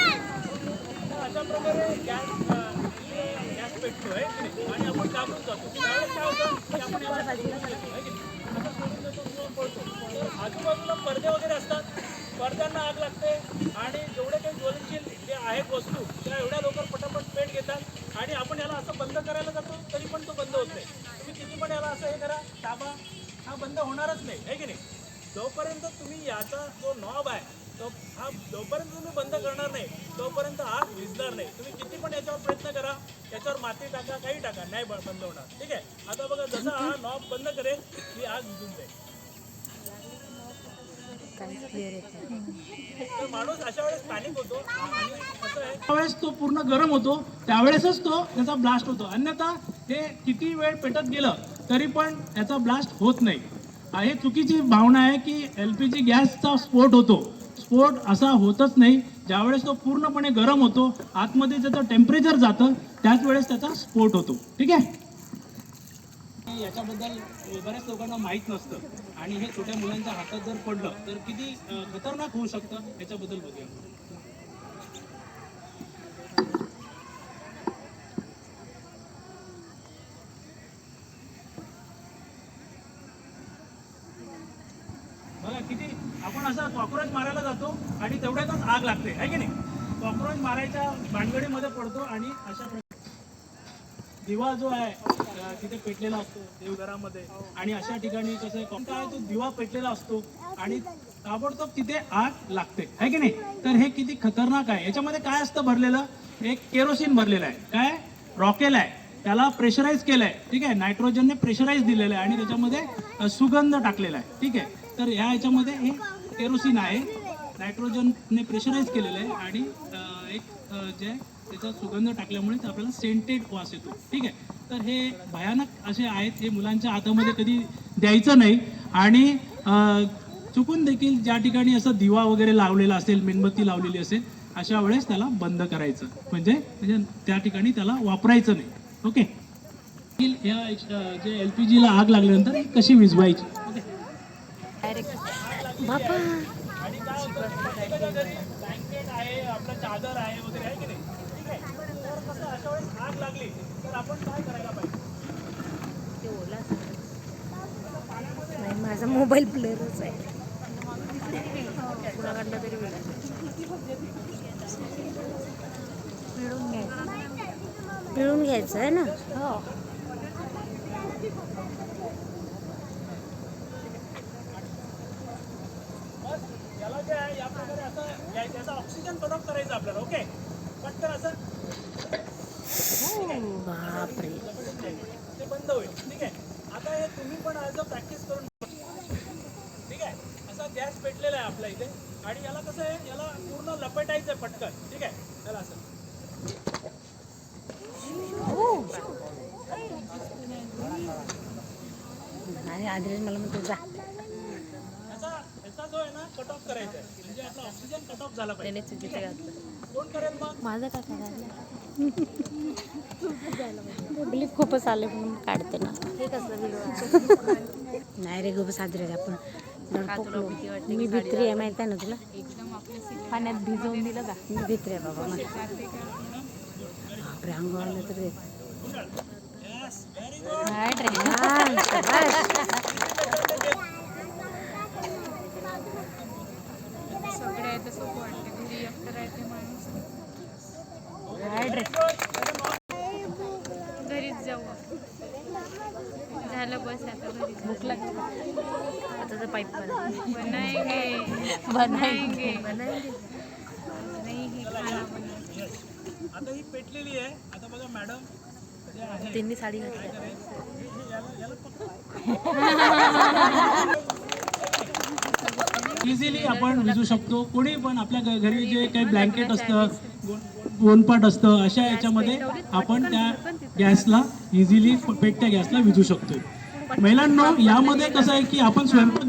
अशा प्रकारे gas gas आहे की नाही? आणि आपण घाबरून जातो त्यावेळेस काय होतं की आपण याला की नाही? पळतो आजूबाजूला पडदे वगैरे असतात पडद्यांना आग लागते आणि जेवढे काही ज्वलनशील जे आहेत वस्तू त्या एवढ्या लवकर पटापट पेट घेतात आणि आपण याला असं बंद करायला जातो तरी पण तो बंद होत नाही तुम्ही किती पण याला असं हे करा ताबा हा बंद होणारच नाही आहे की नाही जोपर्यंत तुम्ही याचा जो नॉब आहे तो हा जोपर्यंत तुम्ही बंद करणार नाही तोपर्यंत आग विजणार नाही. तुम्ही किती पण याच्यावर प्रयत्न करा याच्यावर माती टाका काही टाका नाही बंद होणार. ठीक आहे? आता बघा जसा हा नॉब बंद करेल ही आग विजून जाईल. तर माणूस अशा वेळेस पॅनिक होतो आणि कसं आहे? त्यावेळेस तो पूर्ण गरम होतो त्यावेळेसच तो त्याचा ब्लास्ट होतो. अन्यथा हे किती वेळ पेटत गेलं तरी पण याचा ब्लास्ट होत नाही. हे चुकीची भावना आहे की एल पी जी गॅसचा स्फोट होतो. स्फोट असा होतच नाही. ज्यावेळेस तो पूर्णपणे गरम होतो आतमध्ये त्याचं टेम्परेचर जातं त्याच वेळेस त्याचा स्फोट होतो. ठीक आहे? याच्याबद्दल बऱ्याच लोकांना माहीत नसतं. आणि हे छोट्या मुलांच्या हातात जर पडलं तर किती खतरनाक होऊ शकतं? याच्याबद्दल बघूया. बघा किती आपण असं कॉक्रोच मारायला जातो आणि तेवढ्यातच आग लागते आहे की नाही? कॉक्रोच मारायच्या भानगडीमध्ये पडतो आणि अशा प्रकारे दिवा जो आहे तिथे पेटलेला असतो देवघरामध्ये. आणि अशा ठिकाणी कसं आहे तो दिवा पेटलेला असतो आणि ताबडतोब तिथे आग लागते आहे की नाही? तर हे किती खतरनाक आहे. याच्यामध्ये काय असतं भरलेलं? एक केरोसिन भरलेलं आहे. काय? रॉकेल आहे. त्याला प्रेशराईज केलं आहे ठीक आहे? नायट्रोजनने प्रेशराईज दिलेलं आहे आणि त्याच्यामध्ये सुगंध टाकलेला आहे. ठीक आहे? तर ह्या ह्याच्यामध्ये हे केरोसिन आहे. नायट्रोजनने प्रेशराईज केलेलं आहे आणि एक जे त्याचा सुगंध टाकल्यामुळे आपल्याला सेंटेड वास येतो. ठीक आहे? तर हे भयानक असे आहेत हे मुलांच्या हातामध्ये कधी द्यायचं नाही. आणि चुकून देखील ज्या ठिकाणी असं दिवा वगैरे लावलेला असेल मेणबत्ती लावलेली असेल अशा वेळेस त्याला बंद करायचं. म्हणजे म्हणजे त्या ठिकाणी त्याला वापरायचं नाही. ओके? या जे एल पी जीला आग लागल्यानंतर कशी विजवायची ओके? बापा नाही माझा मोबाईल प्लेअरच आहे. तरी पिळून घ्यायचं. पिळून घ्यायचं आहे ना? हो बस याला जे आहे या प्रकारे असं याचा ऑक्सिजन ऑफ करायचं आपल्याला ओके पटकन असं. बापरे. ते बंद होईल ठीक आहे? आता हे तुम्ही पण ॲज अ प्रॅक्टिस करून ठीक आहे? असा गॅस पेटलेला आहे आपल्या इथे. आणि याला कसं आहे याला पूर्ण लपेटायचं आहे पटकन ठीक आहे? त्याला असं. आणि आधीच मला म्हणतो जा. जो आहे ना कट ऑफ करायचा आहे. म्हणजे आपला ऑक्सिजन कट ऑफ झाला पाहिजे. चुकीचं घातलं. कोण करेल मग. माझं काय करायला खूपच आले म्हणून काढते ना. हे कसलं नाही रे खूपच साजरे आपण. मी भित्री आहे माहिती आहे ना तुला? पाण्यात भिजवून दिलं का? मी भित्री आहे बाबा मला. बापरे अंग आलं तर ते. हा, आहे तसं वाटते? घरी एकटं राहते माणूस? ड्रेस. घरीच जाऊ झालं बस आता घरी. भूक लागली. आता तर पाईप पण बनाएंगे बनाएंगे नहीं ही खाना आता ही पेटलेली आहे. आता बघा मॅडम त्यांनी साडी घातली. इझिली आपण विजू शकतो. कोणी पण आपल्या घरी जे काही ब्लँकेट असतं गोन- गोनपाट असतं अशा याच्यामध्ये आपण त्या गॅसला इझिली पेटत्या गॅसला विजू शकतो. महिलांनो यामध्ये कसं आहे की आपण स्वयंपाक